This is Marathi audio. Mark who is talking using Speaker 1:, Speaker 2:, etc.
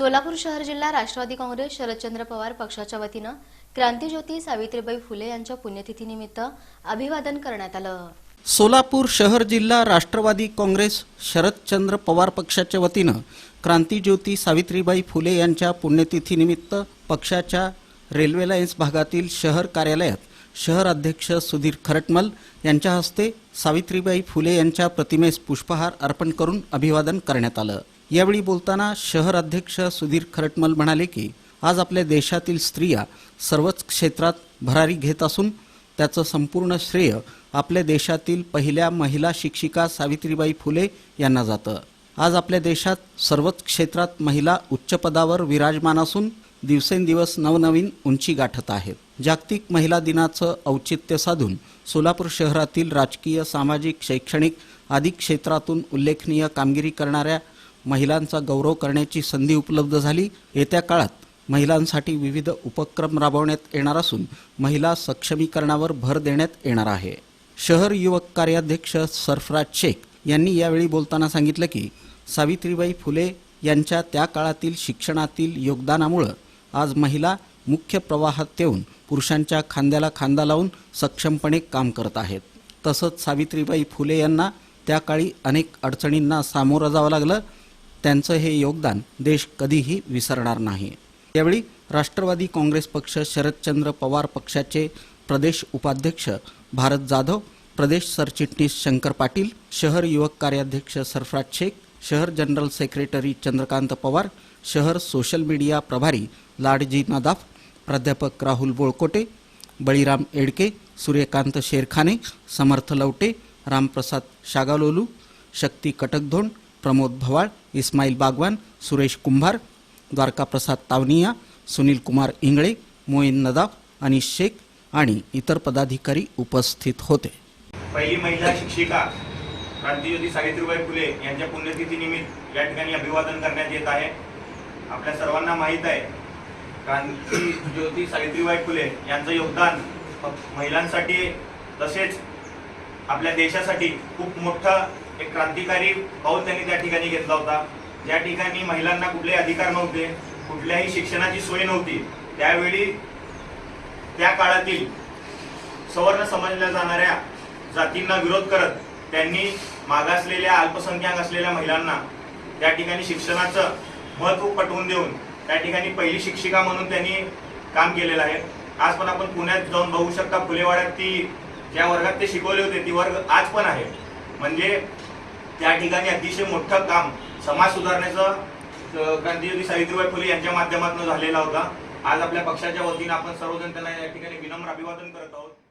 Speaker 1: सोलापूर शहर जिल्हा राष्ट्रवादी काँग्रेस शरदचंद्र पवार पक्षाच्या वतीनं क्रांतीज्योती सावित्रीबाई फुले यांच्या पुण्यतिथीनिमित्त अभिवादन करण्यात आलं.
Speaker 2: सोलापूर शहर जिल्हा राष्ट्रवादी काँग्रेस शरदचंद्र पवार पक्षाच्या वतीनं क्रांतीज्योती सावित्रीबाई फुले यांच्या पुण्यतिथीनिमित्त पक्षाच्या रेल्वे लाईन्स भागातील शहर कार्यालयात शहर अध्यक्ष सुधीर खरटमल यांच्या हस्ते सावित्रीबाई फुले यांच्या प्रतिमेस पुष्पहार अर्पण करून अभिवादन करण्यात आलं. यावेळी बोलताना शहर अध्यक्ष सुधीर खरटमल म्हणाले की आज आपल्या देशातील स्त्रिया सर्वच क्षेत्रात भरारी घेत असून त्याचं संपूर्ण श्रेय आपल्या देशातील पहिल्या महिला शिक्षिका सावित्रीबाई फुले यांना जातं. आज आपल्या देशात सर्वच क्षेत्रात महिला उच्च पदावर विराजमान असून दिवसेंदिवस नवनवीन उंची गाठत आहेत. जागतिक महिला दिनाचं औचित्य साधून सोलापूर शहरातील राजकीय सामाजिक शैक्षणिक आदी क्षेत्रातून उल्लेखनीय कामगिरी करणाऱ्या महिलांचा गौरव करण्याची संधी उपलब्ध झाली. येत्या काळात महिलांसाठी विविध उपक्रम राबवण्यात येणार असून महिला सक्षमीकरणावर भर देण्यात येणार आहे. शहर युवक कार्याध्यक्ष सरफराज शेख यांनी यावेळी बोलताना सांगितलं की सावित्रीबाई फुले यांच्या त्या काळातील शिक्षणातील योगदानामुळं आज महिला मुख्य प्रवाहात येऊन पुरुषांच्या खांद्याला खांदा लावून सक्षमपणे काम करत आहेत. तसंच सावित्रीबाई फुले यांना त्या काळी अनेक अडचणींना सामोरं जावं लागलं. त्यांचं हे योगदान देश कधीही विसरणार नाही. यावेळी राष्ट्रवादी काँग्रेस पक्ष शरदचंद्र पवार पक्षाचे प्रदेश उपाध्यक्ष भारत जाधव प्रदेश सरचिटणीस शंकर पाटील शहर युवक कार्याध्यक्ष सरफराज शेख शहर जनरल सेक्रेटरी चंद्रकांत पवार शहर सोशल मीडिया प्रभारी लाडजी नदाफ प्राध्यापक राहुल बोळकोटे बळीराम एडके सूर्यकांत शेरखाने समर्थ लवटे रामप्रसाद शागालोलू शक्ती कटकधोंड प्रमोद भवाळ इस्माईल बागवान सुरेश कुंभार द्वारका प्रसाद तावनिया सुनील कुमार इंगळे मोईन नदाफ अनिश शेख आणि इतर पदाधिकारी उपस्थित होते.
Speaker 3: पहिली महिला शिक्षिका क्रांतीज्योती सावित्रीबाई फुले यांच्या पुण्यतिथीनिमित्त या ठिकाणी अभिवादन करण्यात येत आहे. आपल्या सर्वांना माहीत आहे क्रांती ज्योती सावित्रीबाई फुले यांचं योगदान महिलांसाठी तसेच आपल्या देशासाठी खूप मोठा एक क्रांतिकारी पाऊल त्यांनी त्या ठिकाणी घेतला होता. ज्या ठिकाणी महिलांना कुठलेही अधिकार नव्हते कुठल्याही शिक्षणाची सोय नव्हती त्यावेळी त्या काळातील सवर्ण समजल्या जाणाऱ्या जातींना विरोध करत त्यांनी मागासलेल्या अल्पसंख्याक असलेल्या महिलांना त्या ठिकाणी शिक्षणाचं महत्त्व पटवून देऊन त्या ठिकाणी पहिली शिक्षिका म्हणून त्यांनी काम केलेलं आहे. आज पण आपण पुण्यात जाऊन बघू शकता फुलेवाड्यात ती ज्या वर्गात ते शिकवले होते ती वर्ग आज पण आहे. म्हणजे त्या ठिकाणी अतिशय मोठं काम समाज सुधारण्याचं अ, सावित्रीबाई फुले यांच्या माध्यमातून झालेला होता. आज आपल्या पक्षाच्या वतीने आपण सर्वजण त्यांना या ठिकाणी विनम्र अभिवादन करत आहोत.